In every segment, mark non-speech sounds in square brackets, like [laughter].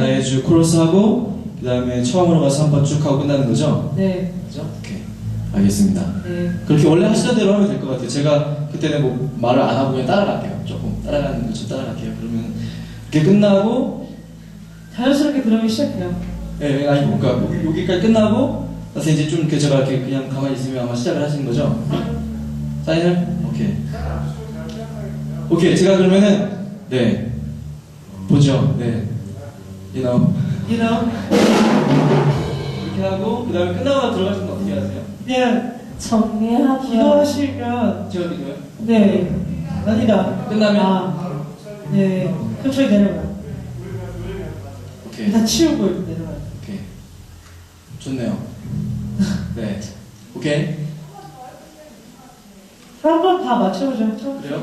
매주 코러스 하고 그 다음에 처음으로 가서 한번 쭉 하고 끝나는 거죠? 네. 그죠? 오케이 알겠습니다. 네. 그렇게 원래 하시던 대로 하면 될 것 같아요. 제가 그때는 뭐 말을 안 하고 그냥 따라갈게요. 조금 따라가는 거좀 따라갈게요. 그러면 이렇게 끝나고 자연스럽게 그러면 시작해요. 예, 아니 뭔가 뭐 여기까지 끝나고 나서 이제 좀 이렇게 제가 이렇게 그냥 가만히 있으면 아마 시작을 하시는 거죠? 사인을? 오케이. 오케이, 제가 그러면은 네 보죠. 네, you know You know? 이렇게 하고 그 다음에 끝나고 들어가시면 어떻게 하세요? 그냥 정리하고요. 기도하시면 제가 이거요? 네. 아니다. 끝나면? 아, 네. 저희 내려가요. 오케이, 다 치우고 내려가요. 오케이, 좋네요. [laughs] 네, 오케이. 한번 다 맞춰보죠. 그래요?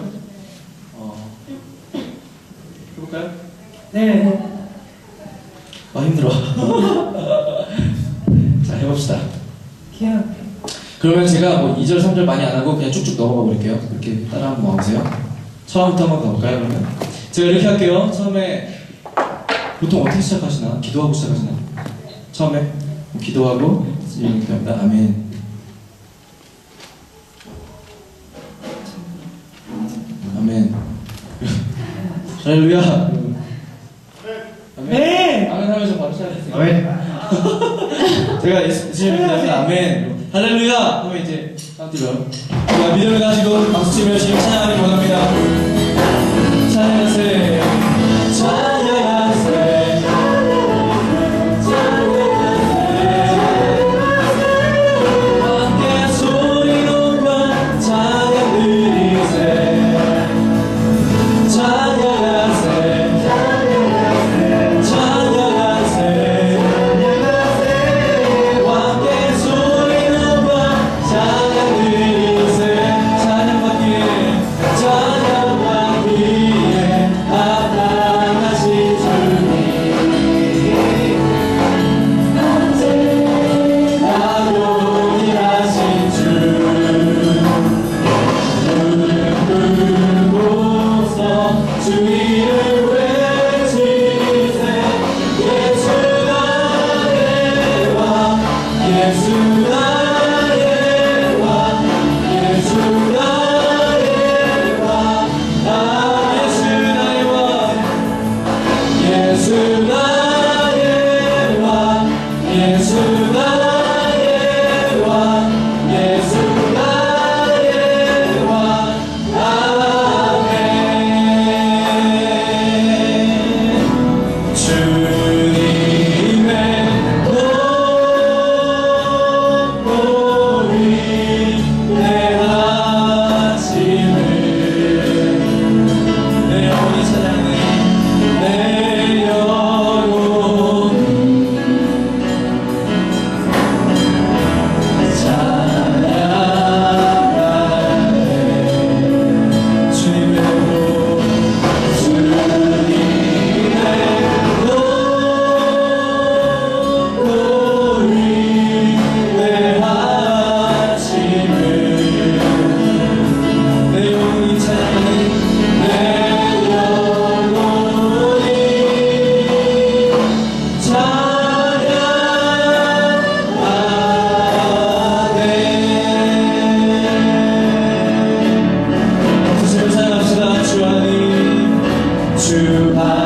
어 해볼까요? 네. 아 힘들어. [laughs] 자 해봅시다. 그냥 그러면 제가 뭐 2절, 3절 많이 안 하고 그냥 쭉쭉 넘어가 볼게요. 이렇게 따라 한번 와보세요. 처음부터 한번 가볼까요, 그러면? 제가 이렇게 할게요. 처음에 보통 어떻게 시작하시나? 기도하고 시작하시나? 처음에 기도하고 이렇게 합니다. 아멘. 아멘. [laughs] 할렐루야. 아멘. 네. 아멘 하면서 바로 시작했어요. 아멘. 제가 예수님을 믿으면 아멘. 할렐루야. 하면 이제 깜짝이야 자 믿음을 가지고 박수 치며 지금 찬양하기 원합니다 주는 to my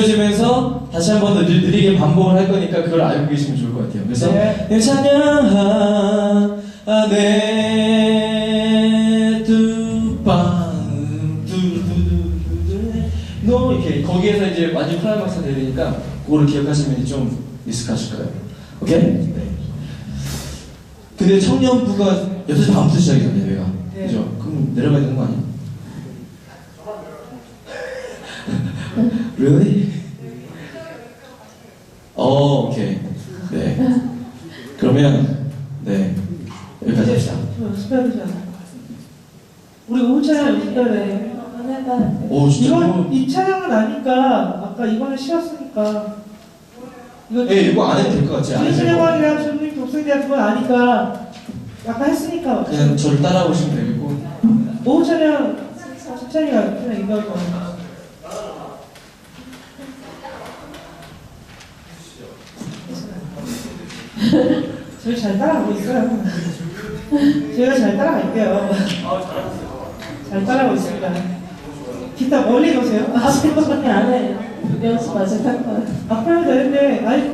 느려지면서 다시 한 번 더 느리게 반복을 할 거니까 그걸 알고 계시면 좋을 것 같아요. 그래서 네. 내 찬양하 내두밤 두두두두 너 이렇게 거기에서 이제 완전 클라이막스 되니까 그거를 기억하시면 좀 익숙하실 거예요. 오케이? 네. 근데 청년부가 6시 반부터 시작이잖아요, 얘가. 네. 그죠? 그럼 내려가야 되는 거 아니야? [laughs] really? 어, 오케이. 네. 그러면, 네. 여기까지 합시다. 우리 오후 찬양 연습해야 돼. 오, 진짜. 이건 이 찬양은 아니까 아까 이거는 쉬었으니까. 이거 예, 이거 안 해도 될 것 같지? 안 해도 되고. 진수영왕이랑 주님 독생자 그건 아니까 아까 했으니까. 그냥 저를 따라오시면 되겠고. 오후 찬양 칭찬이가 그냥 이거 거. 저희 잘 따라가고 있어요. 저희가 잘 따라갈게요. 잘 따라가고 있습니다. 기타 멀리 놓으세요. 아, 그거 안 해. 연습 아직 할. 앞에 하면 되는데,